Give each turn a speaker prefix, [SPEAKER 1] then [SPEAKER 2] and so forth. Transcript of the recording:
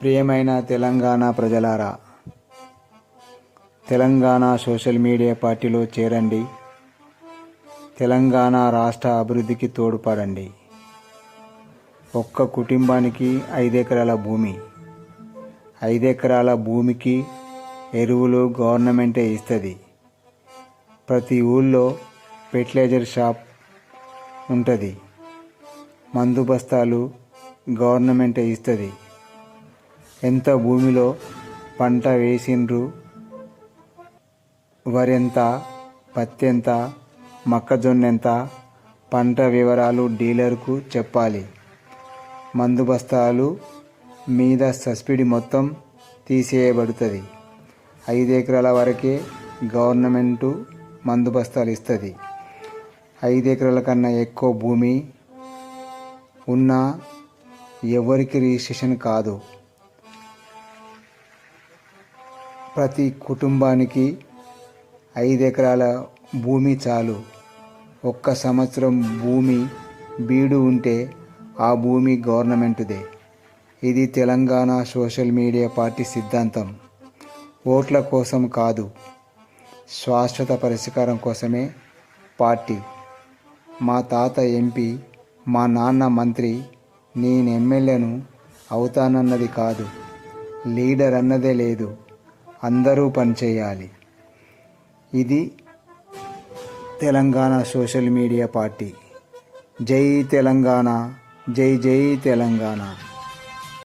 [SPEAKER 1] ప్రియమైన తెలంగాణ ప్రజలారా Telangana social media పార్టీలో చేరండి. తెలంగాణ రాష్ట్ర అభివృద్ధికి తోడ్పడండి. ఒక్క కుటుంబానికి ఐదెకరాల భూమి ఐదెకరాల భూమికి ఎరువులు గవర్నమెంటే ఇస్తుంది. ప్రతి ఊళ్ళో ఫెర్టిలైజర్ షాప్ ఉంటుంది. మందు బస్తాలు గవర్నమెంటే ఇస్తుంది. ఎంత భూమిలో పంట వేసిండ్రు? వరెంత పత్తి ఎంత మొక్కజొన్న ఎంత పంట వివరాలు డీలర్కు చెప్పాలి. మందు బస్తాలు మీద సబ్సిడీ మొత్తం తీసేయబడుతుంది. ఐదు ఎకరాల వరకే గవర్నమెంటు మందు బస్తాలు ఇస్తుంది. ఐదు ఎకరాల కన్నా ఎక్కువ భూమి ఉన్నా ఎవరికి రిజిస్ట్రేషన్ కాదు. ప్రతి కుటుంబానికి ఐదు ఎకరాల భూమి చాలు. ఒక్క సంవత్సరం భూమి బీడు ఉంటే ఆ భూమి గవర్నమెంటుదే. ఇది తెలంగాణ సోషల్ మీడియా పార్టీ సిద్ధాంతం. ఓట్ల కోసం కాదు శాశ్వత పరిష్కారం కోసమే పార్టీ. మా తాత ఎంపీ మా నాన్న మంత్రి నేను ఎమ్మెల్యేను అవుతానన్నది కాదు లీడర్ అన్నదే లేదు. అందరూ పనిచేయాలి ఇది తెలంగాణ సోషల్ మీడియా పార్టీ. జై తెలంగాణ జై జై తెలంగాణ.